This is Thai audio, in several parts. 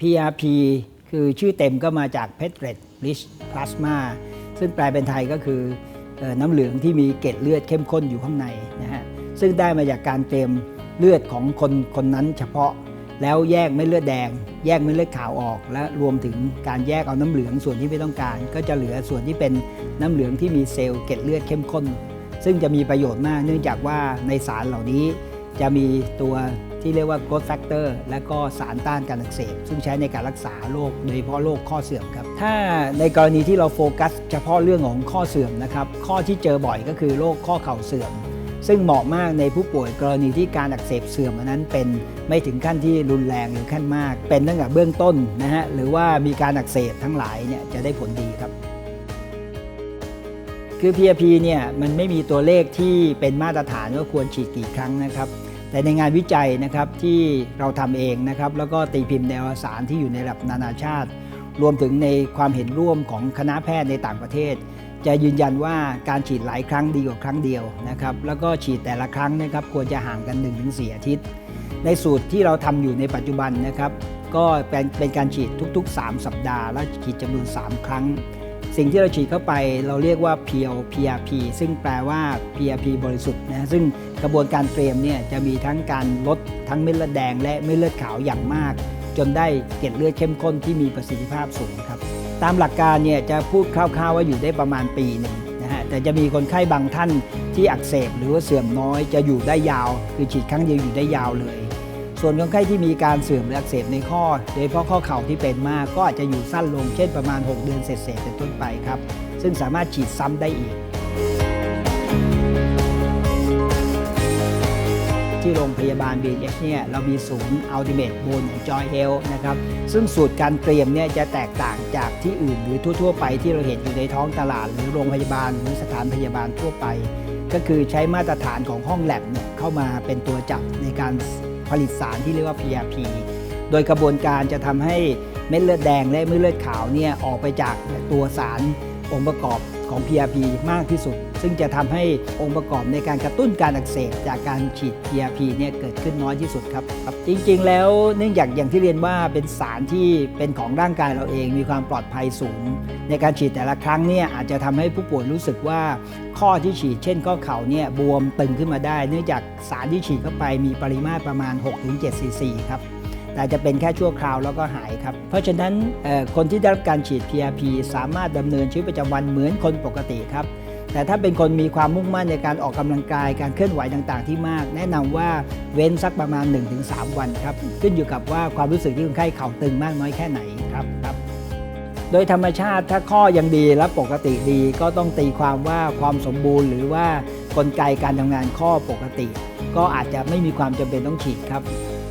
PRP คือชื่อเต็มก็มาจาก p e t r e t Rich Plasma ซึ่งแปลเป็นไทยก็คือน้ำเหลืองที่มีเกล็ดเลือดเข้มข้นอยู่ข้างในนะฮะซึ่งได้มาจากการเตรียมเลือดของคนคนนั้นเฉพาะแล้วแยกเม็ดเลือดแดง แยกเม็ดเลือดขาวออก และรวมถึงการแยกเอาน้ำเหลืองส่วนที่ไม่ต้องการ ก็จะเหลือส่วนที่เป็นน้ำเหลืองที่มีเซลล์เกล็ดเลือดเข้มข้น ซึ่งจะมีประโยชน์มากเนื่องจากว่าในสารเหล่านี้จะมีตัว ที่เรียกว่า growth factor และก็สารต้านการอักเสบซึ่งใช้ในการรักษาโรคโดยเฉพาะโรคข้อเสื่อมครับ ถ้าในกรณีที่เราโฟกัส เฉพาะเรื่องของข้อเสื่อมนะครับข้อที่เจอบ่อยก็คือโรคข้อเข่าเสื่อม ซึ่งเหมาะมากในผู้ป่วยกรณีที่การอักเสบเสื่อมอันนั้นเป็นไม่ถึงขั้นที่รุนแรงหรือขั้นมาก เป็นตั้งแต่เบื้องต้นนะฮะหรือว่ามีการอักเสบทั้งหลายเนี่ยจะได้ผลดีครับคือ PRP เนี่ยมันไม่มีตัวเลขที่เป็นมาตรฐานว่าควรฉีดกี่ครั้งนะครับ แต่ในงานวิจัยนะครับที่เราทำเองนะครับแล้วก็ตีพิมพ์ในวสารที่อยู่ในระดับนานาชาติ รวมถึงในความเห็นร่วมของคณะแพทย์ในต่างประเทศ จะยืนยันว่าการฉีดหลายครั้งดีกว่าครั้งเดียวนะครับแล้วก็ฉีดแต่ละครั้งนะครับควรจะห่างกัน 1-4 อาทิตย์ ในสูตรที่เราทำอยู่ในปัจจุบันนะครับก็เป็นเป็นการฉีดทุก ๆ 3 สัปดาห์ และฉีดจำนวน 3 ครั้ง สิ่งที่เราฉีดเข้าไปเราเรียกว่า p l PRP ซึ่งแปลว่า PRP บริสุทธิ์นะซึ่งกระบวนการเตรียมเนี่ยจะมีทั้งการลดทั้งเม็ดเลือดแดง และเม็ดเลือดขาวอย่างมาก จนได้เกล็ดเลือดเข้มข้นที่มีประสิทธิภาพสูงครับตามหลักการเนี่ยจะพูดคร่าวๆว่าอยู่ได้ประมาณปีหนึ่งนะฮะแต่จะมีคนไข้บางท่านที่อักเสบหรือว่าเสื่อมน้อยจะอยู่ได้ยาว คือฉีดครั้งเดียวอยู่ได้ยาวเลย ส่วนคนไข้ที่มีการเสื่อมหรืออักเสบในข้อ โดยเฉพาะข้อเข่าที่เป็นมากก็อาจจะอยู่สั้นลงเช่นประมาณ 6 เดือนเศษๆเป็นต้นไปครับ ซึ่งสามารถฉีดซ้ำได้อีก ที่โรงพยาบาล BH เนี่ยเรามีศูนย์ Ultimate Bone and Joint Health นะครับ ซึ่งสูตรการเตรียมเนี่ยจะแตกต่างจากที่อื่นหรือทั่ว ๆ ไปที่เราเห็นอยู่ในท้องตลาด หรือโรงพยาบาลหรือสถานพยาบาลทั่วไป ก็คือใช้มาตรฐานของห้องแลบเนี่ยเข้ามาเป็นตัวจับในการ ผลิตสารที่เรียกว่า PRP โดยกระบวนการจะทำให้เม็ดเลือดแดงและเม็ดเลือดขาวเนี่ยออกไปจากตัวสาร องค์ประกอบของ PRP มากที่สุด ซึ่งจะทำให้องค์ประกอบในการกระตุ้นการอักเสบจากการฉีด PRP เนี่ยเกิดขึ้นน้อยที่สุดครับครับ จริง ๆ แล้วเนื่องจากอย่างที่เรียนว่าเป็นสารที่เป็นของร่างกายเราเองมีความปลอดภัยสูง ในการฉีดแต่ละครั้งเนี่ยอาจจะทำให้ผู้ป่วยรู้สึกว่าข้อที่ฉีดเช่นข้อเข่าเนี่ยบวมตึงขึ้นมาได้ เนื่องจากสารที่ฉีดเข้าไปมีปริมาตรประมาณ 6-7ซีซีครับ แต่จะเป็นแค่ชั่วคราวแล้วก็หายครับ เพราะฉะนั้นคนที่ได้รับการฉีด PRP สามารถดำเนินชีวิตประจำวันเหมือนคนปกติครับ แต่ถ้าเป็นคนมีความมุ่งมั่นในการออกกำลังกายการเคลื่อนไหวต่างๆ ที่มาก แนะนำว่าเว้นสักประมาณ 1-3 วันครับ ขึ้นอยู่กับว่าความรู้สึกที่คนไข้เข่าตึงมากน้อยแค่ไหนครับครับโดยธรรมชาติถ้าข้อยังดีและปกติดีก็ต้องตีความว่าความสมบูรณ์ หรือว่ากลไกการทำงานข้อปกติ ก็อาจจะไม่มีความจำเป็นต้องฉีดครับ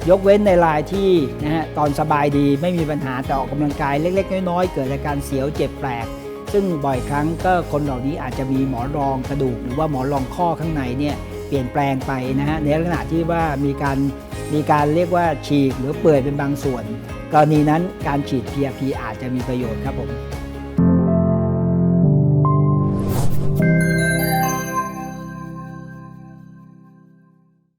ยกเว้นในรายที่นะฮะตอนสบายดีไม่มีปัญหาแต่ออกกำลังกายเล็ก ๆ น้อยๆ เกิดอาการเสียวเจ็บแปลก ซึ่งบ่อยครั้งก็คนเหล่านี้อาจจะมีหมอนรองกระดูก หรือว่าหมอนรองข้อข้างในเนี่ยเปลี่ยนแปลงไปนะฮะในลักษณะที่ว่ามีการมีการเรียกว่าฉีกหรือเปื่อยเป็นบางส่วน กรณีนั้นการฉีด PRP อาจจะมีประโยชน์ครับผม